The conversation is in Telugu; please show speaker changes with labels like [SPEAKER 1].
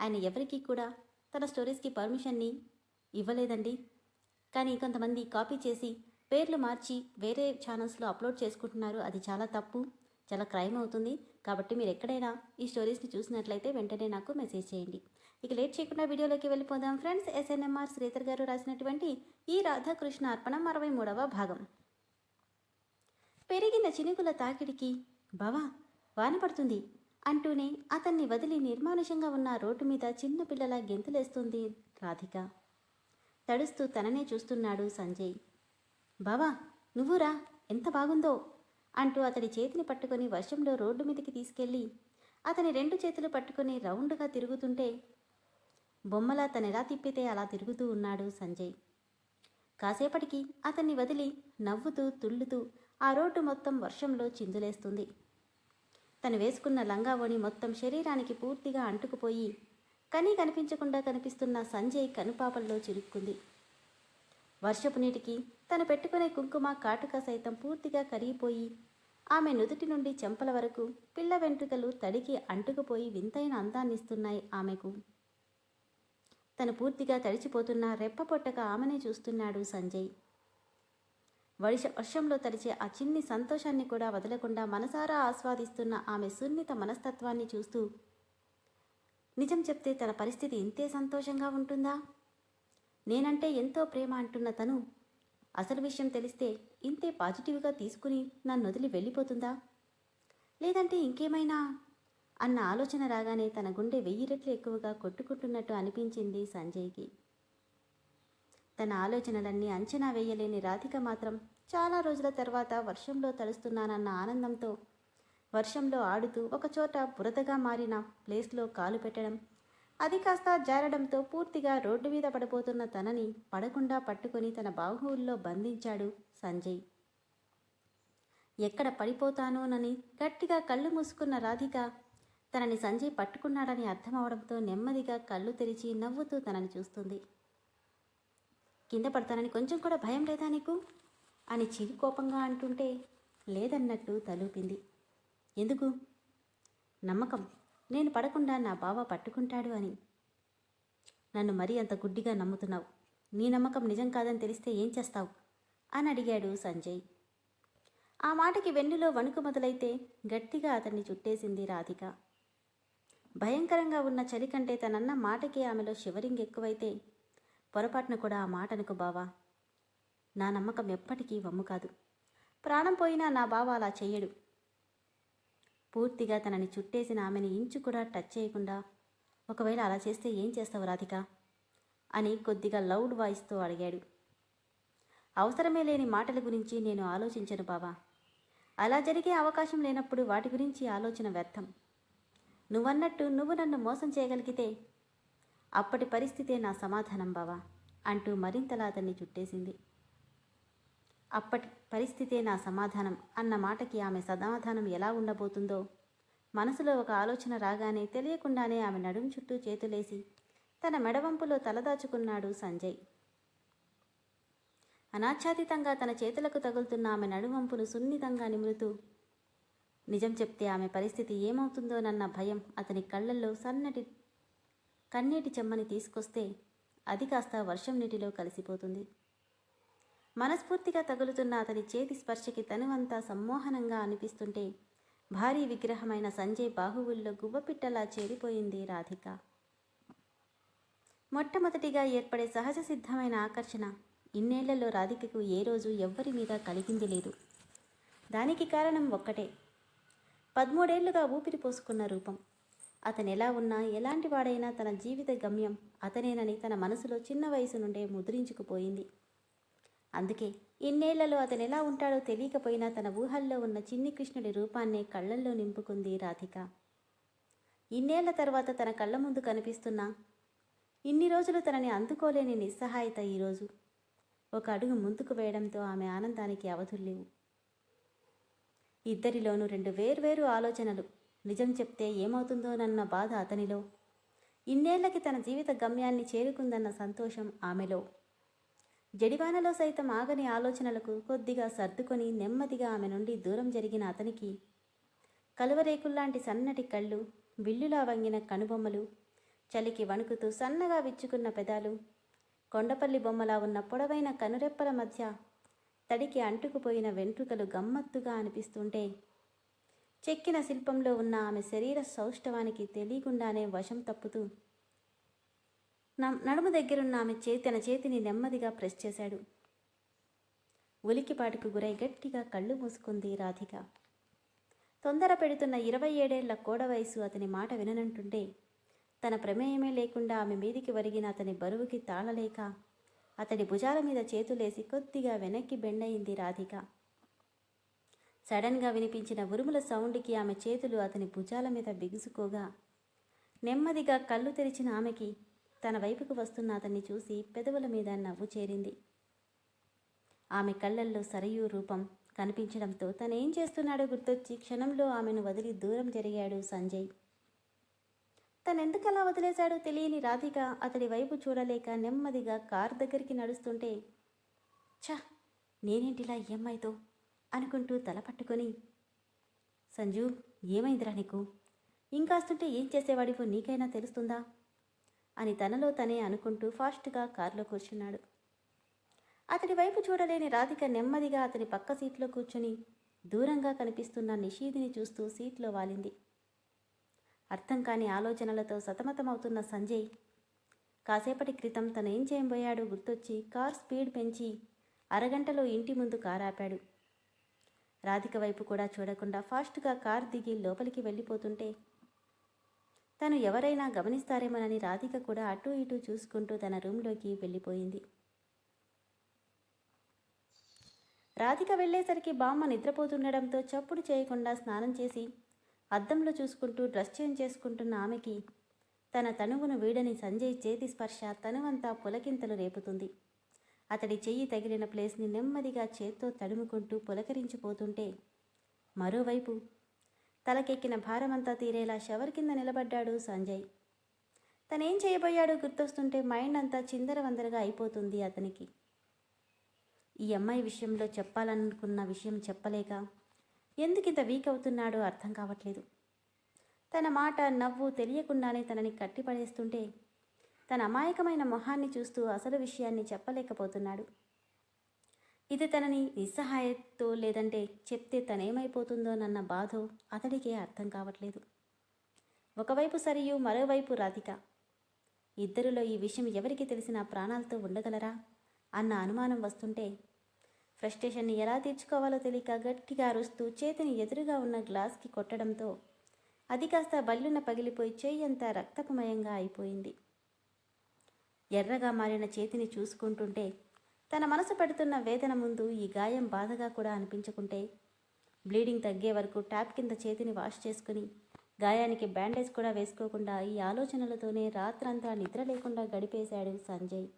[SPEAKER 1] ఆయన ఎవరికీ కూడా తన స్టోరీస్కి పర్మిషన్ని ఇవ్వలేదండి. కానీ కొంతమంది కాపీ చేసి పేర్లు మార్చి వేరే ఛానల్స్లో అప్లోడ్ చేసుకుంటున్నారు. అది చాలా తప్పు చాలా క్రైమ్ అవుతుంది. కాబట్టి మీరు ఎక్కడైనా ఈ స్టోరీస్ని చూసినట్లయితే వెంటనే నాకు మెసేజ్ చేయండి. ఇక లేట్ చేయకుండా వీడియోలోకి వెళ్ళిపోదాం. ఫ్రెండ్స్ ఎస్ఎన్ఎంఆర్ శ్రీధర్ గారు రాసినటువంటి ఈ రాధాకృష్ణ అర్పణం అరవై మూడవ భాగం. పెరిగిన చినుకుల తాకిడికి బావా వాన పడుతుంది. అంటూనే అతన్ని వదిలి నిర్మానుషంగా ఉన్న రోడ్డు మీద చిన్న పిల్లల గెంతులేస్తుంది రాధిక. తడుస్తూ తననే చూస్తున్నాడు సంజయ్. బావా నువ్వురా ఎంత బాగుందో! అంటూ అతడి చేతిని పట్టుకొని వర్షంలో రోడ్డు మీదకి తీసుకెళ్ళి అతని రెండు చేతులు పట్టుకొని రౌండ్గా తిరుగుతుంటే బొమ్మలా తనెలా తిప్పితే అలా తిరుగుతూ ఉన్నాడు సంజయ్. కాసేపటికి అతన్ని వదిలి నవ్వుతూ తుళ్ళుతూ ఆ రోడ్డు మొత్తం వర్షంలో చిందులేస్తుంది. తను వేసుకున్న లంగావోణి మొత్తం శరీరానికి పూర్తిగా అంటుకుపోయి కనీ కనిపించకుండా కనిపిస్తున్న సంజయ్ కనుపాపల్లో చిరుక్కుంది వర్షపు నీటికి తను పెట్టుకునే కుంకుమ కాటుక సైతం పూర్తిగా కరిగిపోయి ఆమె నుదుటి నుండి చెంపల వరకు పిల్ల వెంట్రుకలు తడికి అంటుకుపోయి వింతైన అందాన్నిస్తున్నాయి ఆమెకు. తను పూర్తిగా తడిచిపోతున్న రెప్పపొట్టక ఆమెనే చూస్తున్నాడు సంజయ్. వర్ష వర్షంలో తడిచే ఆ చిన్ని సంతోషాన్ని కూడా వదలకుండా మనసారా ఆస్వాదిస్తున్న ఆమె సున్నిత మనస్తత్వాన్ని చూస్తూ నిజం చెప్తే తన పరిస్థితి ఇంతే సంతోషంగా ఉంటుందా? నేనంటే ఎంతో ప్రేమ అంటున్న తను. అసలు విషయం తెలిస్తే ఇంతే పాజిటివ్గా తీసుకుని నన్ను వదిలి వెళ్ళిపోతుందా? లేదంటే ఇంకేమైనా? అన్న ఆలోచన రాగానే తన గుండె వెయ్యి రెట్లు ఎక్కువగా కొట్టుకుంటున్నట్టు అనిపించింది సంజయ్కి. తన ఆలోచనలన్నీ అంచనా వేయలేని రాధిక మాత్రం చాలా రోజుల తర్వాత వర్షంలో తడుస్తున్నానన్న ఆనందంతో వర్షంలో ఆడుతూ ఒకచోట బురదగా మారిన ప్లేస్లో కాలు పెట్టడం అది కాస్త జారడంతో పూర్తిగా రోడ్డు మీద పడిపోతున్న తనని పడకుండా పట్టుకొని తన బాహువుల్లో బంధించాడు సంజయ్. ఎక్కడ పడిపోతానోనని గట్టిగా కళ్ళు మూసుకున్న రాధిక తనని సంజయ్ పట్టుకున్నాడని అర్థమవడంతో నెమ్మదిగా కళ్ళు తెరిచి నవ్వుతూ తనని చూస్తుంది. కింద పడతానని కొంచెం కూడా భయం లేదా నీకు? అని చిరు కోపంగా అంటుంటే లేదన్నట్టు తలూపింది. ఎందుకు? నమ్మకం. నేను పడకుండా నా బావ పట్టుకుంటాడు అని. నన్ను మరీ అంత గుడ్డిగా నమ్ముతున్నావు. నీ నమ్మకం నిజం కాదని తెలిస్తే ఏం చేస్తావు? అని అడిగాడు సంజయ్. ఆ మాటకి వెన్నులో వణుకు మొదలైతే గట్టిగా అతన్ని చుట్టేసింది రాధిక. భయంకరంగా ఉన్న చలి కంటే తనన్న మాటకి ఆమెలో షివరింగ్ ఎక్కువైతే పొరపాటున కూడా ఆ మాట బావా. నా నమ్మకం ఎప్పటికీ వమ్ము కాదు. ప్రాణం పోయినా నా బావ అలా చెయ్యడు. పూర్తిగా తనని చుట్టేసిన ఆమెని ఇంచు కూడా టచ్ చేయకుండా ఒకవేళ అలా చేస్తే ఏం చేస్తావు రాధిక? అని కొద్దిగా లౌడ్ వాయిస్తో అడిగాడు. అవసరమే లేని మాటల గురించి నేను ఆలోచించను బావా. అలా జరిగే అవకాశం లేనప్పుడు వాటి గురించి ఆలోచన వ్యర్థం. నువ్వన్నట్టు నువ్వు నన్ను మోసం చేయగలిగితే అప్పటి పరిస్థితే నా సమాధానం బావా అంటూ మరింతలా అతన్ని చుట్టేసింది. అప్పటి పరిస్థితే నా సమాధానం అన్న మాటకి ఆమె సమాధానం ఎలా ఉండబోతుందో మనసులో ఒక ఆలోచన రాగానే తెలియకుండానే ఆమె నడుం చుట్టూ చేతులేసి తన మెడవంపులో తలదాచుకున్నాడు సంజయ్. అనాచ్ఛాదితంగా తన చేతులకు తగులుతున్న ఆమె నడువంపును సున్నితంగా నిమురుతూ నిజం చెప్తే ఆమె పరిస్థితి ఏమవుతుందోనన్న భయం అతని కళ్ళల్లో సన్నటి కన్నీటి చెమ్మని తీసుకొస్తే అది కాస్త వర్షం నీటిలో కలిసిపోతుంది. మనస్ఫూర్తిగా తగులుతున్న అతని చేతి స్పర్శకి తనువంతా సమ్మోహనంగా అనిపిస్తుంటే భారీ విగ్రహమైన సంజయ్ బాహువుల్లో గువ్వపిట్టలా చేరిపోయింది రాధిక. మొట్టమొదటిగా ఏర్పడే సహజ సిద్ధమైన ఆకర్షణ ఇన్నేళ్ళలో రాధికకు ఏ రోజు ఎవ్వరి మీద కలిగింది లేదు. దానికి కారణం ఒక్కటే. పదమూడేళ్ళుగా ఊపిరి పోసుకున్న రూపం. అతను ఎలా ఉన్నా ఎలాంటి వాడైనా తన జీవిత గమ్యం అతనేనని తన మనసులో చిన్న వయసు నుండే ముద్రించుకుపోయింది. అందుకే ఇన్నేళ్ళలో అతను ఎలా ఉంటాడో తెలియకపోయినా తన ఊహల్లో ఉన్న చిన్ని కృష్ణుడి రూపాన్నే కళ్ళల్లో నింపుకుంది రాధిక. ఇన్నేళ్ళ తర్వాత తన కళ్ళ ముందు కనిపిస్తున్నా ఇన్ని రోజులు తనని అందుకోలేని నిస్సహాయత ఈరోజు. ఒక అడుగు ముందుకు వేయడంతో ఆమె ఆనందానికి అవధుల్లేవు ఇద్దరిలోనూ రెండు వేర్వేరు ఆలోచనలు నిజం చెప్తే ఏమవుతుందోనన్న బాధ అతనిలో. ఇన్నేళ్ళకి తన జీవిత గమ్యాన్ని చేరుకుందన్న సంతోషం ఆమెలో. జడివానలో సైతం ఆగని ఆలోచనలకు కొద్దిగా సర్దుకొని నెమ్మదిగా ఆమె నుండి దూరం జరిగిన అతనికి కలువరేకుల్లాంటి సన్నటి కళ్ళు విల్లులా వంగిన కనుబొమ్మలు చలికి వణుకుతూ సన్నగా విచ్చుకున్న పెదాలు కొండపల్లి బొమ్మలా ఉన్న పొడవైన కనురెప్పల మధ్య తడికి అంటుకుపోయిన వెంట్రుకలు గమ్మత్తుగా అనిపిస్తుంటే చెక్కిన శిల్పంలో ఉన్న ఆమె శరీర సౌష్ఠవానికి తెలియకుండానే వశం తప్పుతూ న- నడుము దగ్గరున్న ఆమె చేతి తన చేతిని నెమ్మదిగా ప్రెస్ చేశాడు. ఉలికిపాటుకు గురై గట్టిగా కళ్ళు మూసుకుంది రాధిక. తొందర పెడుతున్న ఇరవై ఏడేళ్ళ కోడ వయసు అతని మాట విననంటుంటే తన ప్రమేయమే లేకుండా ఆమె మీదికి వరిగిన అతని బరువుకి తాళలేక అతడి భుజాల మీద చేతులేసి కొద్దిగా వెనక్కి బెండయింది రాధిక. సడన్గా వినిపించిన ఉరుముల సౌండ్కి ఆమె చేతులు అతని భుజాల మీద బిగుసుకోగా నెమ్మదిగా కళ్ళు తెరిచిన ఆమెకి తన వైపుకు వస్తున్న అతన్ని చూసి పెదవుల మీద నవ్వు చేరింది. ఆమె కళ్ళల్లో సరయూ రూపం కనిపించడంతో తనేం చేస్తున్నాడో గుర్తొచ్చి క్షణంలో ఆమెను వదిలి దూరం జరిగాడు సంజయ్. తనెందుకలా వదిలేశాడో తెలియని రాధిక అతడి వైపు చూడలేక నెమ్మదిగా కార్ దగ్గరికి నడుస్తుంటే ఛ! నేనేంటిలా ఏమైతో అనుకుంటూ తల పట్టుకొని సంజు ఏమైందిరా నీకు? ఇంకాస్తుంటే ఏం చేసేవాడివో నీకైనా తెలుస్తుందా? అని తనలో తనే అనుకుంటూ ఫాస్ట్గా కారులో కూర్చున్నాడు. అతడి వైపు చూడలేని రాధిక నెమ్మదిగా అతని పక్క సీట్లో కూర్చొని దూరంగా కనిపిస్తున్న నిషీదిని చూస్తూ సీట్లో వాలింది. అర్థం కాని ఆలోచనలతో సతమతమవుతున్న సంజయ్ కాసేపటి క్రితం తనేం చేయబోయాడో గుర్తొచ్చి కార్ స్పీడ్ పెంచి అరగంటలో ఇంటి ముందు కారు ఆపాడు రాధిక వైపు కూడా చూడకుండా ఫాస్ట్గా కార్ దిగి లోపలికి వెళ్ళిపోతుంటే తను ఎవరైనా గమనిస్తారేమోనని రాధిక కూడా అటూ ఇటూ చూసుకుంటూ తన రూమ్లోకి వెళ్ళిపోయింది. రాధిక వెళ్ళేసరికి బామ్మ నిద్రపోతుండడంతో చప్పుడు చేయకుండా స్నానం చేసి అద్దంలో చూసుకుంటూ డ్రెస్ చేంజ్ చేసుకుంటున్న ఆమెకి తన తనువును వీడని సంజయ్ చేతి స్పర్శ తనువంతా పులకింతలు రేపుతుంది. అతడి చెయ్యి తగిలిన ప్లేస్ని నెమ్మదిగా చేత్తో తడుముకుంటూ పులకరించిపోతుంటే మరోవైపు తలకెక్కిన భారమంతా తీరేలా షవర్ కింద నిలబడ్డాడు సంజయ్. తనేం చేయబోయాడో గుర్తొస్తుంటే మైండ్ అంతా చిందరవందరగా అయిపోతుంది అతనికి. ఈ అమ్మాయి విషయంలో చెప్పాలనుకున్న విషయం చెప్పలేక ఎందుకింత వీక్ అవుతున్నాడో అర్థం కావట్లేదు. తన మాట నవ్వు తెలియకుండానే తనని కట్టిపడేస్తుంటే తన అమాయకమైన మొహాన్ని చూస్తూ అసలు విషయాన్ని చెప్పలేకపోతున్నాడు. ఇది తనని నిస్సహాయతో లేదంటే చెప్తే తనేమైపోతుందోనన్న బాధో అతడికే అర్థం కావట్లేదు. ఒకవైపు సరియు మరోవైపు రాధిక. ఇద్దరిలో ఈ విషయం ఎవరికి తెలిసినా ప్రాణాలతో ఉండగలరా అన్న అనుమానం వస్తుంటే ఫ్రస్ట్రేషన్ని ఎలా తీర్చుకోవాలో తెలియక గట్టిగా అరుస్తూ చేతిని ఎదురుగా ఉన్న గ్లాస్కి కొట్టడంతో అది కాస్త బల్లున పగిలిపోయి చేయంతా రక్తపుమయంగా అయిపోయింది. ఎర్రగా మారిన చేతిని చూసుకుంటుంటే తన మనసు పెడుతున్న వేదన ముందు ఈ గాయం బాధగా కూడా అనిపించుకుంటే బ్లీడింగ్ తగ్గే వరకు ట్యాప్ కింద చేతిని వాష్ చేసుకుని గాయానికి బ్యాండేజ్ కూడా వేసుకోకుండా ఈ ఆలోచనలతోనే రాత్రంతా నిద్ర లేకుండా గడిపేశాడు సంజయ్.